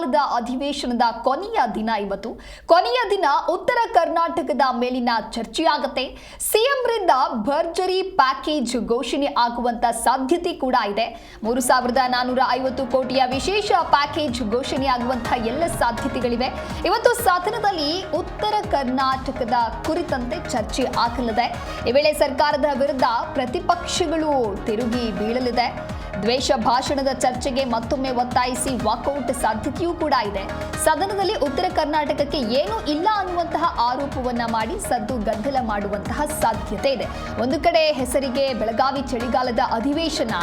ಚಳಿಗಾಲದ ಅಧಿವೇಶನದ ಕೊನೆಯ ದಿನ ಇವತ್ತು. ಕೊನೆಯ ದಿನ ಉತ್ತರ ಕರ್ನಾಟಕದ ಮೇಲಿನ ಚರ್ಚೆಯಾಗತ್ತೆ. ಸಿಎಂರಿಂದ ಭರ್ಜರಿ ಪ್ಯಾಕೇಜ್ ಘೋಷಣೆ ಆಗುವಂತ ಸಾಧ್ಯತೆ ಕೂಡ ಇದೆ. ಮೂರು ಸಾವಿರದ ನಾನೂರ ಐವತ್ತು ಕೋಟಿಯ ವಿಶೇಷ ಪ್ಯಾಕೇಜ್ ಘೋಷಣೆ ಆಗುವಂತಹ ಎಲ್ಲ ಸಾಧ್ಯತೆಗಳಿವೆ. ಇವತ್ತು ಸದನದಲ್ಲಿ ಉತ್ತರ ಕರ್ನಾಟಕದ ಕುರಿತಂತೆ ಚರ್ಚೆ ಆಗಲಿದೆ. ಈ ವೇಳೆ ಸರ್ಕಾರದ ವಿರುದ್ಧ ಪ್ರತಿಪಕ್ಷಗಳು ತಿರುಗಿ ಬೀಳಲಿದೆ. ದ್ವೇಷ ಭಾಷಣದ ಚರ್ಚೆಗೆ ಮತ್ತೊಮ್ಮೆ ಒತ್ತಾಯಿಸಿ ವಾಕೌಟ್ ಸಾಧ್ಯತೆಯೂ ಕೂಡ ಇದೆ. ಸದನದಲ್ಲಿ ಉತ್ತರ ಕರ್ನಾಟಕಕ್ಕೆ ಏನೂ ಇಲ್ಲ ಅನ್ನುವಂತಹ ಆರೋಪವನ್ನ ಮಾಡಿ ಸದ್ದು ಗದ್ದಲ ಮಾಡುವಂತಹ ಸಾಧ್ಯತೆ ಇದೆ. ಒಂದು ಕಡೆ ಹೆಸರಿಗೆ ಬೆಳಗಾವಿ ಚಳಿಗಾಲದ ಅಧಿವೇಶನ,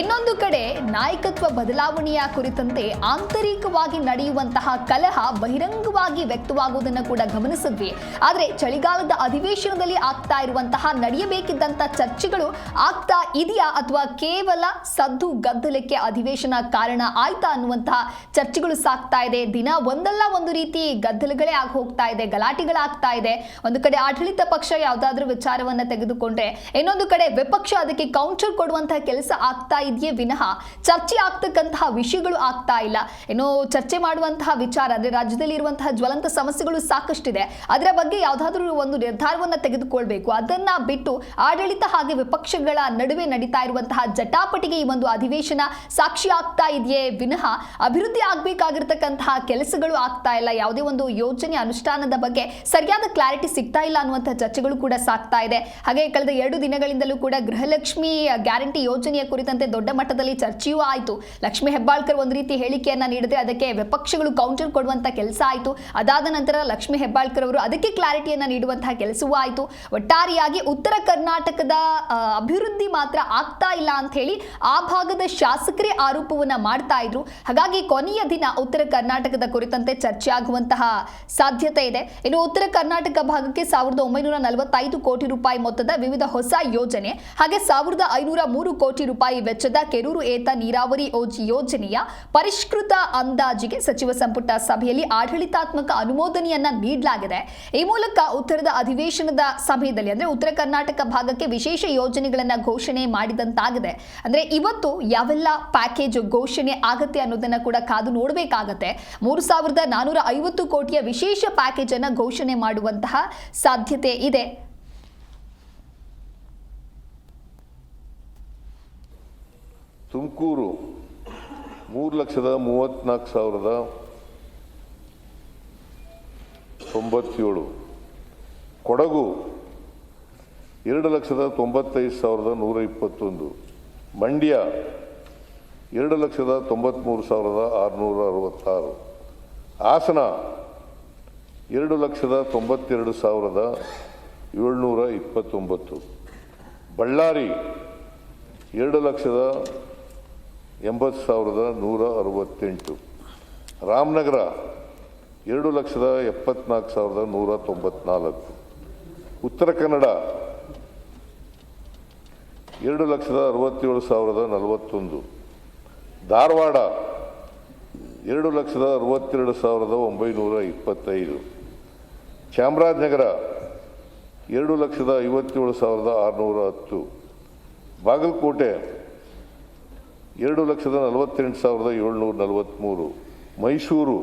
ಇನ್ನೊಂದು ಕಡೆ ನಾಯಕತ್ವ ಬದಲಾವಣೆಯ ಕುರಿತಂತೆ ಆಂತರಿಕವಾಗಿ ನಡೆಯುವಂತಹ ಕಲಹ ಬಹಿರಂಗವಾಗಿ ವ್ಯಕ್ತವಾಗುವುದನ್ನು ಕೂಡ ಗಮನಿಸಿದ್ವಿ. ಆದರೆ ಚಳಿಗಾಲದ ಅಧಿವೇಶನದಲ್ಲಿ ಆಗ್ತಾ ಇರುವಂತಹ ನಡೆಯಬೇಕಿದ್ದಂತಹ ಚರ್ಚೆಗಳು ಆಗ್ತಾ ಇದೆಯಾ ಅಥವಾ ಕೇವಲ ಸದ್ದು ಗದ್ದಲಕ್ಕೆ ಅಧಿವೇಶನ ಕಾರಣ ಆಯ್ತಾ ಅನ್ನುವಂತಹ ಚರ್ಚೆಗಳು ಸಾಗ್ತಾ ಇದೆ. ದಿನ ಒಂದಲ್ಲ ಒಂದು ರೀತಿ ಗದ್ದಲಗಳೇ ಆಗಿ ಹೋಗ್ತಾ ಇದೆ, ಗಲಾಟೆಗಳಾಗ್ತಾ ಇದೆ. ಒಂದು ಕಡೆ ಆಡಳಿತ ಪಕ್ಷ ಯಾವುದಾದ್ರೂ ವಿಚಾರವನ್ನ ತೆಗೆದುಕೊಂಡ್ರೆ ಇನ್ನೊಂದು ಕಡೆ ವಿಪಕ್ಷ ಅದಕ್ಕೆ ಕೌಂಟರ್ ಕೊಡುವಂತಹ ಕೆಲಸ ಆಗ್ತಾ ಇದೆಯೇ ವಿನಃ ಚರ್ಚೆ ಆಗ್ತಕ್ಕಂತಹ ವಿಷಯಗಳು ಆಗ್ತಾ ಇಲ್ಲ. ಏನೋ ಚರ್ಚೆ ಮಾಡುವಂತಹ ವಿಚಾರ ಅಂದ್ರೆ ರಾಜ್ಯದಲ್ಲಿ ಇರುವಂತಹ ಜ್ವಲಂತ ಸಮಸ್ಯೆಗಳು ಸಾಕಷ್ಟಿದೆ. ಅದರ ಬಗ್ಗೆ ಯಾವುದಾದ್ರೂ ಒಂದು ನಿರ್ಧಾರವನ್ನ ತೆಗೆದುಕೊಳ್ಬೇಕು. ಅದನ್ನ ಬಿಟ್ಟು ಆಡಳಿತ ಹಾಗೆ ವಿಪಕ್ಷಗಳ ನಡುವೆ ನಡೀತಾ ಇರುವಂತಹ ಜಟಾಪಟಿಗೆ ಈ ಒಂದು ಅಧಿವೇಶನ ಸಾಕ್ಷಿ ಆಗ್ತಾ ಇದೆಯೇ ವಿನಃ ಅಭಿವೃದ್ಧಿ ಆಗ್ಬೇಕಾಗಿರ್ತಕ್ಕಂತಹ ಕೆಲಸಗಳು ಆಗ್ತಾ ಇಲ್ಲ. ಯಾವುದೇ ಒಂದು ಯೋಜನೆ ಅನುಷ್ಠಾನದ ಬಗ್ಗೆ ಸರಿಯಾದ ಕ್ಲಾರಿಟಿ ಸಿಗ್ತಾ ಇಲ್ಲ ಅನ್ನುವಂತಹ ಚರ್ಚೆಗಳು ಕೂಡ ಸಾಕ್ತಾ ಇದೆ. ಹಾಗೆ ಕಳೆದ ಎರಡು ದಿನಗಳಿಂದಲೂ ಕೂಡ ಗೃಹಲಕ್ಷ್ಮಿ ಗ್ಯಾರಂಟಿ ಯೋಜನೆಯ ಕುರಿತಂತೆ ದೊಡ್ಡ ಮಟ್ಟದಲ್ಲಿ ಚರ್ಚೆಯೂ ಆಯಿತು. ಲಕ್ಷ್ಮಿ ಹೆಬ್ಬಾಳ್ಕರ್ ಒಂದು ರೀತಿ ಹೇಳಿಕೆಯನ್ನ ನೀಡಿದ್ರೆ ಅದಕ್ಕೆ ವಿಪಕ್ಷಗಳು ಕೌಂಟರ್ ಕೊಡುವಂತ ಕೆಲಸ ಆಯಿತು. ಅದಾದ ನಂತರ ಲಕ್ಷ್ಮಿ ಹೆಬ್ಬಾಳ್ಕರ್ ಅವರು ಅದಕ್ಕೆ ಕ್ಲಾರಿಟಿಯನ್ನ ನೀಡುವಂತಹ ಕೆಲಸವೂ ಆಯಿತು. ಒಟ್ಟಾರೆಯಾಗಿ ಉತ್ತರ ಕರ್ನಾಟಕದ ಅಭಿವೃದ್ಧಿ ಮಾತ್ರ ಆಗ್ತಾ ಇಲ್ಲ ಅಂತ ಹೇಳಿ ಆ ಭಾಗದ ಶಾಸಕರೇ ಆರೋಪವನ್ನ ಮಾಡ್ತಾ ಇದ್ರು. ಹಾಗಾಗಿ ಕೊನೆಯ ದಿನ ಉತ್ತರ ಕರ್ನಾಟಕದ ಕುರಿತಂತೆ ಚರ್ಚೆ ಆಗುವಂತಹ ಸಾಧ್ಯತೆ ಇದೆ. ಇನ್ನು ಉತ್ತರ ಕರ್ನಾಟಕ ಭಾಗಕ್ಕೆ ಸಾವಿರದ ಒಂಬೈನೂರ ನಲವತ್ತೈದು ಕೋಟಿ ರೂಪಾಯಿ ಮೊತ್ತದ ವಿವಿಧ ಹೊಸ ಯೋಜನೆ, ಹಾಗೆ ಸಾವಿರದ ಐನೂರ ಮೂರು ಕೋಟಿ ರೂಪಾಯಿ ವೆಚ್ಚದ ಕೆರೂರು ಏತ ನೀರಾವರಿ ಯೋಜನೆಯ ಪರಿಷ್ಕೃತ ಅಂದಾಜಿಗೆ ಸಚಿವ ಸಂಪುಟ ಸಭೆಯಲ್ಲಿ ಆಡಳಿತಾತ್ಮಕ ಅನುಮೋದನೆಯನ್ನ ನೀಡಲಾಗಿದೆ. ಈ ಮೂಲಕ ಉತ್ತರದ ಅಧಿವೇಶನದ ಸಮಯದಲ್ಲಿ ಅಂದ್ರೆ ಉತ್ತರ ಕರ್ನಾಟಕ ಭಾಗಕ್ಕೆ ವಿಶೇಷ ಯೋಜನೆಗಳನ್ನ ಘೋಷಣೆ ಮಾಡಿದಂತಾಗಿದೆ. ಅಂದ್ರೆ ಇವತ್ತು ಯಾವೆಲ್ಲ ಪ್ಯಾಕೇಜ್ ಘೋಷಣೆ ಆಗುತ್ತೆ ಅನ್ನೋದನ್ನ ಕೂಡ ಕಾದು ನೋಡಬೇಕಾಗತ್ತೆ. ಮೂರು ಸಾವಿರದ ನಾನೂರ ಐವತ್ತು ಕೋಟಿಯ ವಿಶೇಷ ಪ್ಯಾಕೇಜ್ ಅನ್ನ ಘೋಷಣೆ ಮಾಡುವಂತಹ ಸಾಧ್ಯತೆ ಇದೆ. ತುಮಕೂರು ಮೂರು ಲಕ್ಷದ ಮೂವತ್ತ್ನಾಲ್ಕು ಸಾವಿರದ ತೊಂಬತ್ತೇಳು. ಕೊಡಗು ಎರಡು ಲಕ್ಷದ ತೊಂಬತ್ತೈದು ಸಾವಿರದ ನೂರ ಇಪ್ಪತ್ತೊಂದು. ಮಂಡ್ಯ ಎರಡು ಲಕ್ಷದ ತೊಂಬತ್ತ್ಮೂರು ಸಾವಿರದ ಆರುನೂರ ಅರವತ್ತಾರು. ಹಾಸನ ಎರಡು ಲಕ್ಷದ ತೊಂಬತ್ತೆರಡು ಸಾವಿರದ ಏಳ್ನೂರ ಇಪ್ಪತ್ತೊಂಬತ್ತು. ಬಳ್ಳಾರಿ ಎರಡು ಲಕ್ಷದ ಎಂಬತ್ತು ಸಾವಿರದ ನೂರ ಅರವತ್ತೆಂಟು. ರಾಮನಗರ ಎರಡು ಲಕ್ಷದ ಎಪ್ಪತ್ನಾಲ್ಕು ಸಾವಿರದ ನೂರ ತೊಂಬತ್ನಾಲ್ಕು. ಉತ್ತರ ಕನ್ನಡ ಎರಡು ಲಕ್ಷದ ಅರವತ್ತೇಳು ಸಾವಿರದ ನಲವತ್ತೊಂದು. ಧಾರವಾಡ, ಎರಡು ಲಕ್ಷದ ಅರವತ್ತೆರಡು ಸಾವಿರದ ಒಂಬೈನೂರ ಇಪ್ಪತ್ತೈದು. ಚಾಮರಾಜನಗರ, ಎರಡು ಲಕ್ಷದ ಐವತ್ತೇಳು ಸಾವಿರದ ಆರುನೂರ ಹತ್ತು. ಬಾಗಲಕೋಟೆ, ಎರಡು ಲಕ್ಷದ ನಲವತ್ತೆಂಟು ಸಾವಿರದ ಏಳ್ನೂರ ನಲವತ್ತ್ಮೂರು. ಮೈಸೂರು,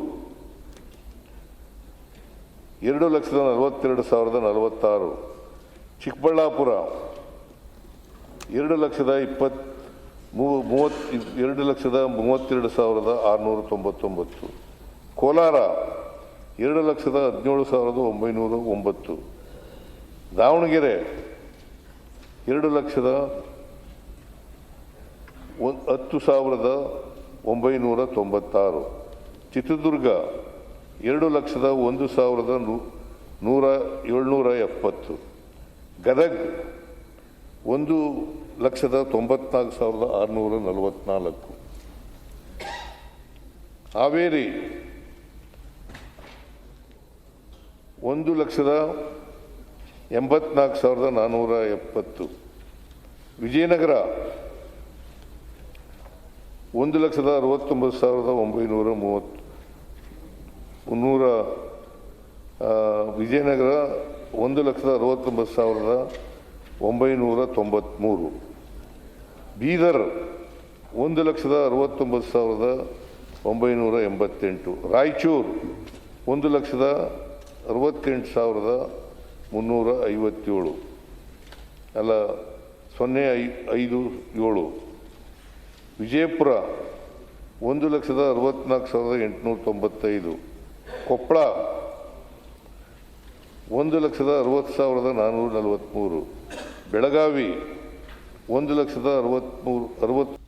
ಎರಡು ಲಕ್ಷದ ನಲವತ್ತೆರಡು ಸಾವಿರದ ನಲವತ್ತಾರು. ಚಿಕ್ಕಬಳ್ಳಾಪುರ ಎರಡು ಲಕ್ಷದ ಇಪ್ಪತ್ ಮೂ- ಮೂವತ್, ಎರಡು ಲಕ್ಷದ ಮೂವತ್ತೆರಡು ಸಾವಿರದ ಆರುನೂರ ತೊಂಬತ್ತೊಂಬತ್ತು. ಕೋಲಾರ, ಎರಡು ಲಕ್ಷದ ಹದಿನೇಳು ಸಾವಿರದ ಒಂಬೈನೂರ ಒಂಬತ್ತು. ದಾವಣಗೆರೆ, ಎರಡು ಲಕ್ಷದ ಹತ್ತು ಸಾವಿರದ ಒಂಬೈನೂರ ತೊಂಬತ್ತಾರು. ಚಿತ್ರದುರ್ಗ, ಎರಡು ಲಕ್ಷದ ಒಂದು ಸಾವಿರದ ನೂ- ನೂರ ಏಳ್ನೂರ ಎಪ್ಪತ್ತು. ಗದಗ್ ಒಂದು ಲಕ್ಷದ ತೊಂಬತ್ನಾಲ್ಕು ಸಾವಿರದ ಆರುನೂರ ನಲವತ್ನಾಲ್ಕು. ಹಾವೇರಿ ಒಂದು ಲಕ್ಷದ ಎಂಬತ್ನಾಲ್ಕು ಸಾವಿರದ ನಾನ್ನೂರ ಎಪ್ಪತ್ತು. ವಿಜಯನಗರ ಒಂದು ಲಕ್ಷದ ಅರವತ್ತೊಂಬತ್ತು ಸಾವಿರದ ಒಂಬೈನೂರ ಮೂವತ್ತು. ಮುನ್ನೂರ ವಿಜಯನಗರ ಒಂದು ಲಕ್ಷದ ಅರವತ್ತೊಂಬತ್ತು ಸಾವಿರದ ಒಂಬೈನೂರ ತೊಂಬತ್ತ್ಮೂರು ಬೀದರ್ ಒಂದು ಲಕ್ಷದ ಅರವತ್ತೊಂಬತ್ತು ಸಾವಿರದ ಒಂಬೈನೂರ ಎಂಬತ್ತೆಂಟು. ರಾಯಚೂರು ಒಂದು ಲಕ್ಷದ ಅರವತ್ತೆಂಟು ಸಾವಿರದ ಮುನ್ನೂರ ಐವತ್ತೇಳು. ಅಲ್ಲ, ಸೊನ್ನೆ ಐ, ಐದು ಏಳು. ವಿಜಯಪುರ ಒಂದು ಲಕ್ಷದ ಅರವತ್ನಾಲ್ಕು ಸಾವಿರದ ಎಂಟುನೂರ ತೊಂಬತ್ತೈದು ಕೊಪ್ಪಳ ಒಂದು ಲಕ್ಷದ ಅರವತ್ತು ಸಾವಿರದ ನಾನ್ನೂರ ನಲವತ್ತ್ಮೂರು ಬೆಳಗಾವಿ ಒಂದು ಲಕ್ಷದ ಅರವತ್ತ್ಮೂರು ಅರವತ್ತು